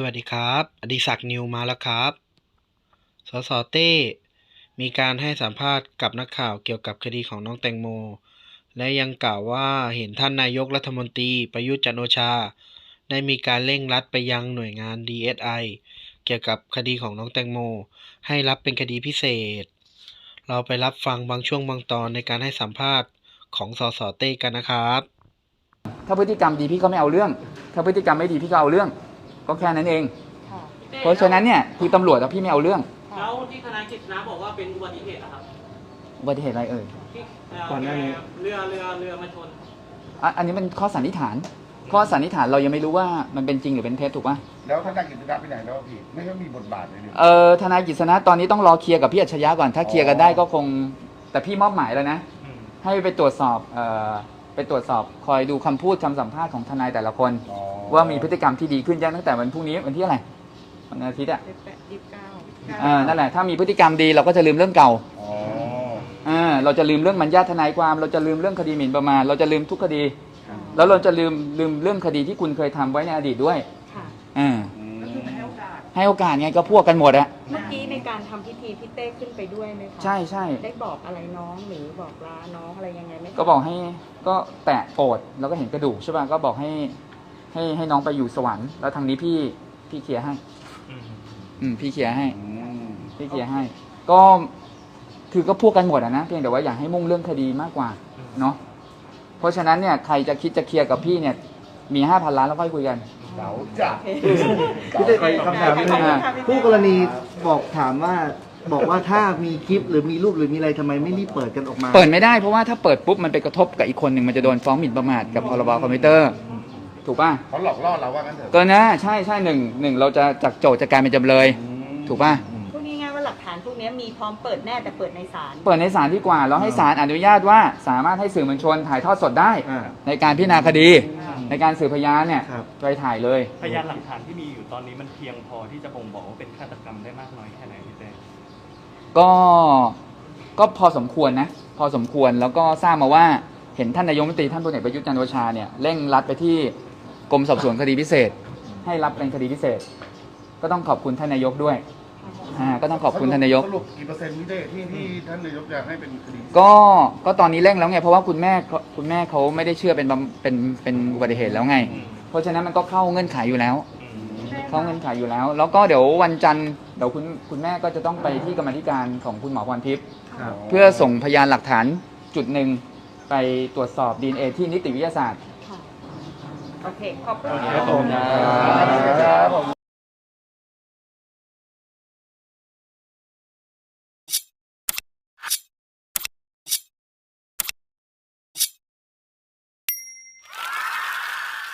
สวัสดีครับ อดิศักดิ์นิวมาแล้วครับ สสเต้ มีการให้สัมภาษณ์กับนักข่าวเกี่ยวกับคดีของน้องแตงโม และยังกล่าวว่าเห็นท่านนายกรัฐมนตรีประยุทธ์จันโอชา ได้มีการเร่งรัดไปยังหน่วยงาน DSI เกี่ยวกับคดีของน้องแตงโม ให้รับเป็นคดีพิเศษ เราไปรับฟังบางช่วงบางตอนในการให้สัมภาษณ์ของสสเต้กันนะครับ ถ้าพฤติกรรมดีพี่ก็ไม่เอาเรื่อง ถ้าพฤติกรรมไม่ดีพี่ก็เอาเรื่อง ก็แค่นั้นเองเพราะฉะนั้นเนี่ยคือตำรวจอะพี่ไม่เอาเรื่องแล้วที่คณะกิจนะบอกว่าเป็นอุบัติเหตุอะครับอุบัติเหตุอะไรเอ่ยที่เก่อนหน้านี้ เรือเรือเรือมาชน อะอันนี้เป็นข้อสันนิษฐาน ข้อสันนิษฐานเรายังไม่รู้ว่ามันเป็นจริงหรือเป็นเท็จถูกป่ะแล้วท่านนายกิจนะไปไหนแล้วพี่ ไม่ค่อยมีบทบาทเลยนี่เอ่อทนายกฤษณะตอนนี้ต้องรอเคลียร์กับพี่อัจฉริยะก่อนถ้าเคลียร์กันได้ก็คงแต่พี่มอบหมายแล้วนะ ให้ไปตรวจสอบเอ่อไปตรวจสอบคอยดูคำพูดคำสัมภาษณ์ของทนายแต่ละคน อ๋อ ว่ามีพฤติกรรมที่ดีขึ้นยังตั้งแต่วันพรุ่งนี้วันที่อะไรวันอาทิตย์อะยี่สิบเก้าเออนั่นแหละถ้ามีพฤติกรรมดีเราก็จะลืมเรื่องเก่าอ๋ออ่าเราจะลืมเรื่องมันญาติทนายความ เราจะลืมเรื่องคดีหมิ่นประมาทเราจะลืมทุกคดี แล้วเราจะลืมลืมเรื่องคดีที่คุณเคยทำไว้ในอดีตด้วยค่ะอ่าอืมก็คือให้โอกาสให้โอกาสไงก็พวกกันหมดอะเมื่อกี้ในการทำพิธีพี่เต้ขึ้นไปด้วยไหมคะใช่ใช่ได้บอกอะไรน้องหรือบอกลาน้องอะไรยังไงไหมคะก็บอกให้ก็แตะโปรดแล้วก็เห็นกระดูกใช่ป่ะก็บอกให้ ให้ให้น้องไปอยู่สวรรค์แล้วทางนี้พี่พี่เคลียร์ให้ อืมพี่เคลียร์ให้อืมพี่เคลียร์ให้ ก็คือก็พวกกันหมดอะนะเพียงแต่ว่าอยากให้มุ่งเรื่องคดีมากกว่าเนาะเพราะฉะนั้นเนี่ยใครจะคิดจะเคลียร์กับพี่เนี่ย มีห้าพันล้านแล้วค่อยคุยกัน เก๋าจัดพี่เต้ขออีกคำถามหนึงอ่าคู่กรณีบอกถามว่าบอกว่าถ้ามีคลิปหรือมีรูปหรือมีอะไรทำไมไม่รีบเปิดกันออกมา เปิดไม่ได้เพราะว่าถ้าเปิดปุ๊บมันไปกระทบกับอีกคนหนึ่งมันจะโดนฟ้องหมิ่นประมาทกับพรบคอมพิวเตอร์ ถูกป่ะเขาหลอกล่อเราว่างั้นเถอะก็นะใช่ใช่หนึ่งหนึ่งเราจะจากโจทย์จะกลายเป็นจำเลย อืมถูกป่ะพวกนี้ง่ายว่าหลักฐานพวกนี้มีพร้อมเปิดแน่แต่เปิดในศาล เปิดในศาลดีกว่าแล้วให้ศาลอนุญาตว่าสามารถให้สื่อมวลชนถ่ายทอดสดได้ อ่า ในการพิจารณาคดี ในการสืบพยานเนี่ยครับ ไปถ่ายเลย พยานหลักฐานที่มีอยู่ตอนนี้มันเพียงพอที่จะบ่งบอกว่าเป็นฆาตกรรมได้มากน้อยแค่ไหนพี่เต้ก็ก็พอสมควรนะ พอสมควรแล้วก็ทราบมาว่าเห็นท่านนายกรัฐมนตรีท่านพลเอกประยุทธ์จันทร์โอชาเนี่ยเร่งรัดไปที่ กรมสอบสวนคดีพิเศษ ให้รับเป็นคดีพิเศษ ก็ต้องขอบคุณท่านนายกด้วยอ่าก็ต้องขอบคุณท่านนายก สรุปกี่เปอร์เซ็นต์พี่เต้ที่ที่ท่านนายกอยากให้เป็นคดีก็ก็ตอนนี้เร่งแล้วไงเพราะว่าคุณแม่เขาคุณแม่เขาไม่ได้เชื่อเป็นบำเป็นเป็นอุบัติเหตุแล้วไงเพราะฉะนั้นมันก็เข้าเงื่อนไขอยู่แล้วเข้าเงื่อนไขอยู่แล้ว แล้วก็เดี๋ยววันจันทร์เดี๋ยวคุณคุณแม่ก็จะต้องไปที่กรรมาธิการของคุณหมอพรทิพย์ครับ เพื่อส่งพยานหลักฐานจุดหนึ่งไปตรวจสอบดีเอที่นิติวิทยาศาสตร์ค่ะ โอเค ขอบคุณ ครับผม